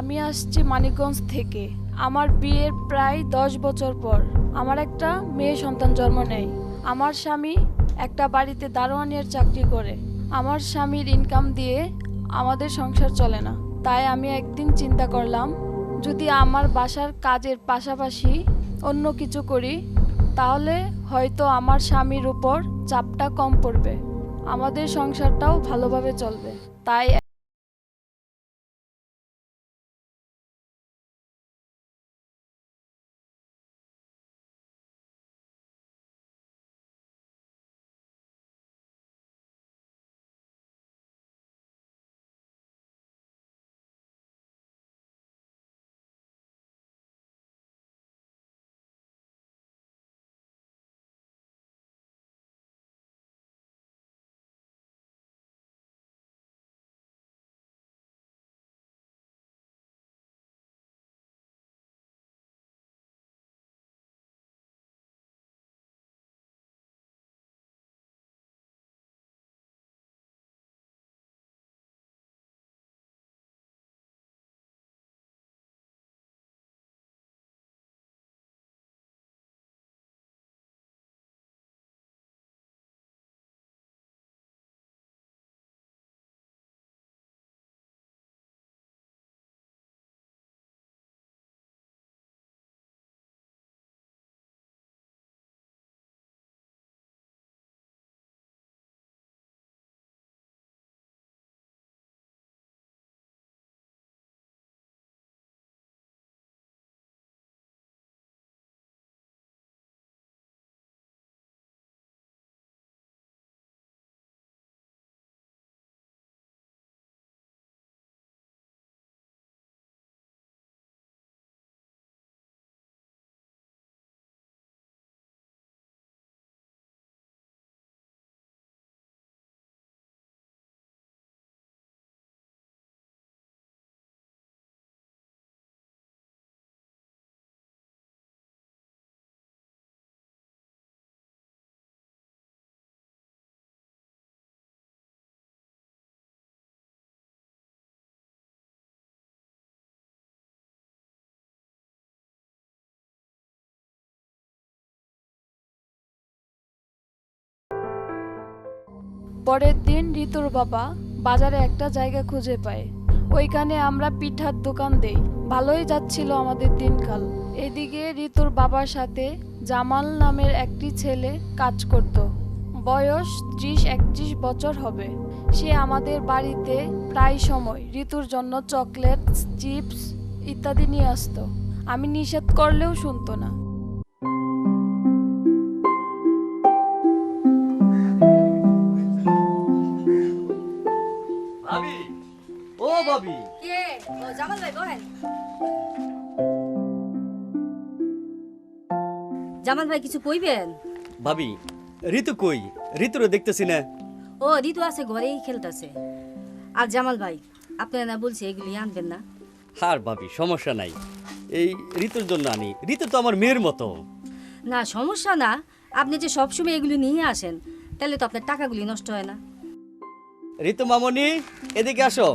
আমি আসছি মানিকগঞ্জ থেকে। আমার বিয়ের প্রায় দশ বছর পর। আমার একটা মেয়ে সন্তান জন্ম নেয়। আমার স্বামী একটা বাড়িতে দারোয়ানের চাকরি করে। আমার স্বামীর ইনকাম দিয়ে আমাদের সংসার চলে না। তাই আমি একদিন চিন্তা করলাম, যদি আমার বাসার কাজের পাশাপাশি অন্য কিছু করি, তাহলে হয়তো আমার স্বামীর উপর চাপটা কম পড়বে। আমাদের সংসারটাও ভালোভাবে চলবে। তাই পরের দিন ঋতুর বাবা বাজারে একটা জায়গা খুঁজে পায়। ওইখানে আমরা পিঠার দোকান দেই। ভালোই যাচ্ছিল আমাদের দিনকাল। এদিকে ঋতুর বাবার সাথে জামাল নামের একটি ছেলে কাজ করত। বয়স ত্রিশ, একত্রিশ বছর হবে। সে আমাদের বাড়িতে প্রায় সময় ঋতুর জন্য চকলেট, চিপস ইত্যাদি নিয়ে আসতো। আমি নিষেধ করলেও শুনতো না। ভাবি। ও ভাবি। কে? ও জামাল ভাই বহেন জামাল ভাই কিছু কইবেন? ভাবি ঋতু কই? ঋতুরে দেখতেছি না। ও ঋতু আছে ঘরেই খেলতেছে। আর জামাল ভাই আপনারা না বলছে এগুলি আনবেন না? আর ভাবি সমস্যা নাই। এই ঋতুর জন্য আনি। ঋতু তো আমার মেয়ের মতো। না সমস্যা না। আপনি যে সবসময় এগুলি নিয়ে আসেন তাহলে তো আপনার টাকাগুলি নষ্ট হয় না। ঋতু মামনি এদিকে আসো।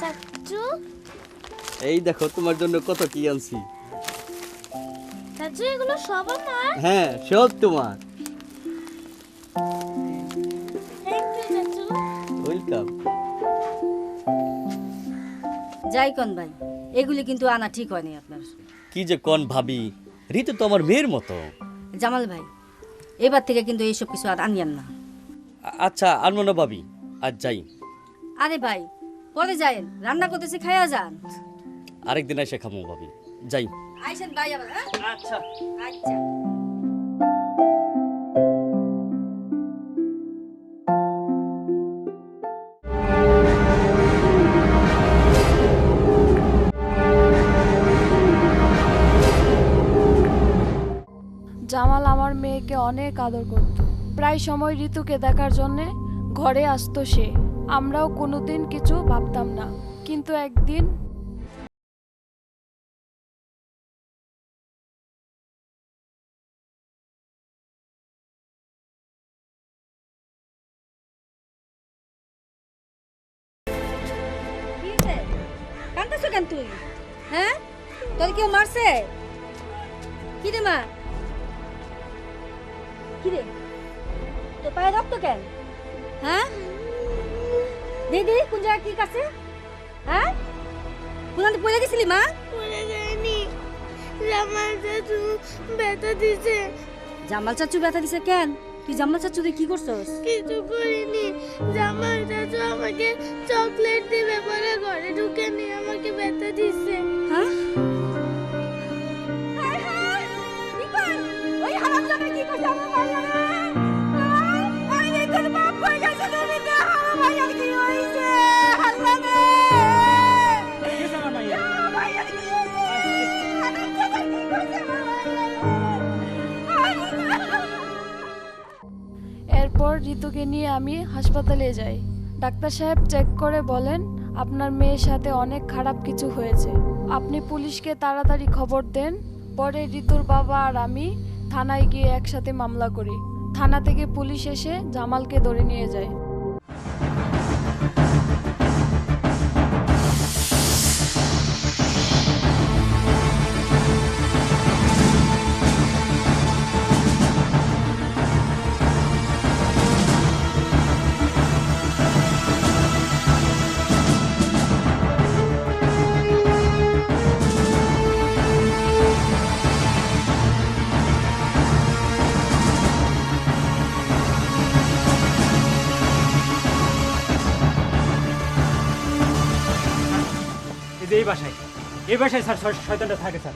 চাচু? এই দেখো তোমার জন্য কত কি আনছি। চাচু এগুলো সব আমার? হ্যাঁ সব তোমার। ওয়েলকাম যাই কন ভাই এগুলি কিন্তু আনা ঠিক হয়নি আপনার। কি যে কোন ভাবি ঋতু তো আমার মেয়ের মতো। জামাল ভাই এবার থেকে কিন্তু এইসব কিছু আর আনিয়েন না। আচ্ছা আনব না ভাবি। আজ যাই। আরে ভাই পরে যায়েন রান্না করতেছে খাইয়া যান। আরেকদিন এসে খামো ভাবি। যাই। আইসেন ভাই আবার হ্যাঁ? আচ্ছা। আচ্ছা। জামাল আমার মেয়েকে অনেক আদর করত। প্রায় সময় ঋতুকে দেখার জন্যে ঘরে আসতো সে। আমরাও কোনোদিন কিছু ভাবতাম না। কিন্তু একদিন তুই? হ্যাঁ? তোর কেউ মারছে? কি রে মা? কি রে? তোর পায়ে রক্ত কেন? হ্যাঁ? দিদি কোন জায়গায় কি কাছে? হ্যাঁ? কোনখানে পড়ে গেছিলি মা? পড়ে যায়নি। চাচু ব্যথা দিছে। জামাল চাচু ব্যথা দিছে কেন? তুই জামাল চাচু দিয়ে কি করছস? কিছু করিনি। জামাই চাচু আমাকে চকলেট দিবে পরে ঘরে ঢুকে নিয়ে আমাকে ব্যথা দিছে। হায়? ঋতুকে নিয়ে আমি হাসপাতালে যাই। ডাক্তার সাহেব চেক করে বলেন, আপনার মেয়ের সাথে অনেক খারাপ কিছু হয়েছে। আপনি পুলিশকে তাড়াতাড়ি খবর দেন। পরে ঋতুর বাবা আর আমি থানায় গিয়ে একসাথে মামলা করি। থানা থেকে পুলিশ এসে জামালকে ধরে নিয়ে যায়। এই বাসায় এই বাসায় স্যার শয়- শয়তানটা থাকে স্যার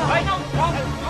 খোকন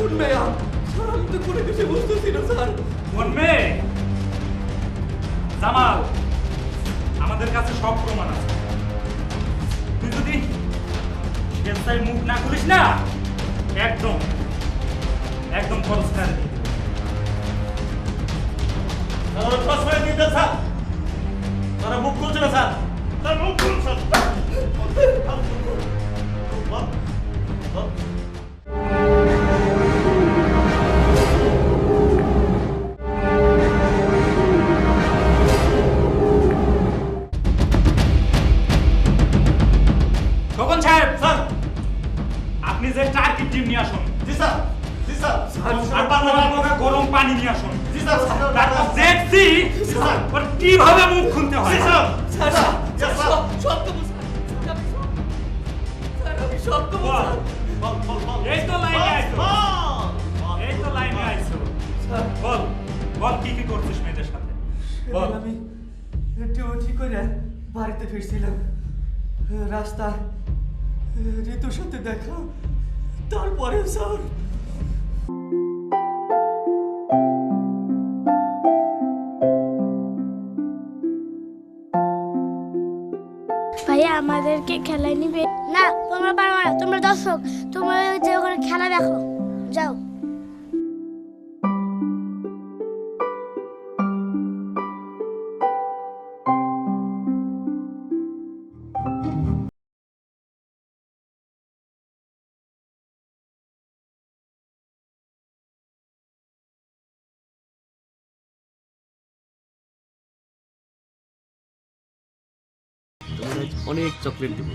কোন মেয়া স্যার আমি তো কোনো কিছু বুঝতেছি না স্যার। কোন মেয়ে জামাল আমাদের কাছে সব প্রমাণ আছে। তুই যদি স্বেচ্ছায় মুখ না খুলিস না একদম একদম খরচ হয়ে দিতে স্যার এবং পানি নিয়ে আসুন। দেখছি কীভাবে মুখ খুলতে হয়। এই তো লাইনে এই তো লাইনে বল বল কি কি সাথে? বল। আমি বাড়িতে ফিরছিলাম। রাস্তায় ঋতুর সাথে দেখলাম তারপরে স্যার আমাদেরকে খেলায় নিবে। না, তোমরা পারবে না। তোমরা দর্শক, তোমরা যে ওখানে খেলা দেখো। যাও। অনেক চকলেট দেবো।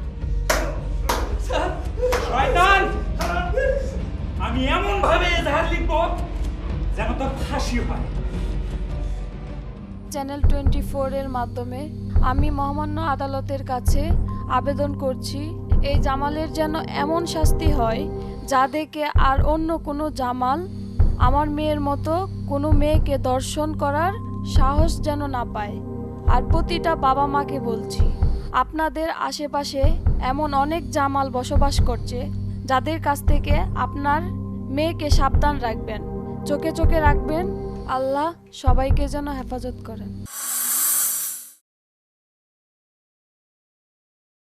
শয়তান! আমি এমন ভাবে এজাহার লিখব যেন তোর ফাঁসি হয়। চ্যানেল টোয়েন্টি এর মাধ্যমে আমি মহামান্য আদালতের কাছে আবেদন করছি, এই জামালের যেন এমন শাস্তি হয়, যা দেখে আর অন্য কোনো জামাল আমার মেয়ের মতো কোনো মেয়েকে দর্শন করার সাহস যেন না পায়। আর প্রতিটা বাবা মাকে বলছি, আপনাদের আশেপাশে এমন অনেক জামাল বসবাস করছে যাদের কাছ থেকে আপনার মেয়েকে সাবধান রাখবেন। চোখে চোখে রাখবেন। আল্লাহ সবাইকে যেন হেফাজত করেন।